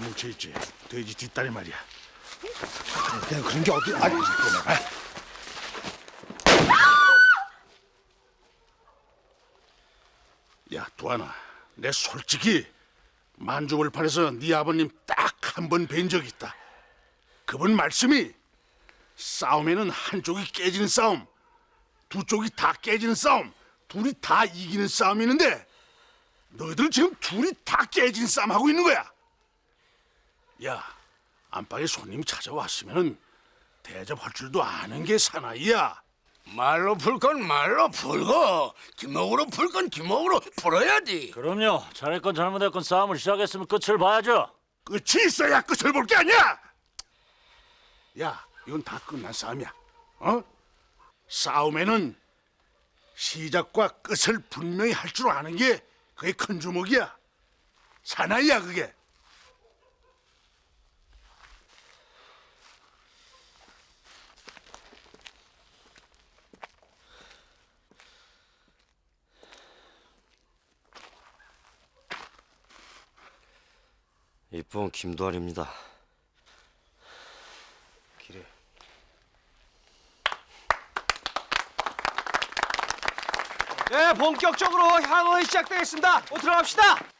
뭉쳐 있지. 돼지 뒷다리 말이야. 그냥 그런 게 어디 아니 야, 두하나. 내 솔직히 만주벌판에서 네 아버님 딱 한 번 뵌 적 있다. 그분 말씀이 싸움에는 한쪽이 깨지는 싸움, 두 쪽이 다 깨지는 싸움, 둘이 다 이기는 싸움이 있는데 너희들 지금 둘이 다 깨진 싸움 하고 있는 거야. 야, 안방에 손님 찾아왔으면은 대접할 줄도 아는 게 사나이야. 말로 풀 건 말로 풀고 기목으로 풀 건 기목으로 풀어야지. 그럼요. 잘했건 잘못했건 싸움을 시작했으면 끝을 봐야죠. 끝이 있어야 끝을 볼 게 아니야. 야, 이건 다 끝난 싸움이야. 어? 싸움에는 시작과 끝을 분명히 할 줄 아는 게 그게 큰 주목이야. 사나이야 그게. 이쁜 김도환입니다. 네 본격적으로 향허이 시작되겠습니다. 어, 들어갑시다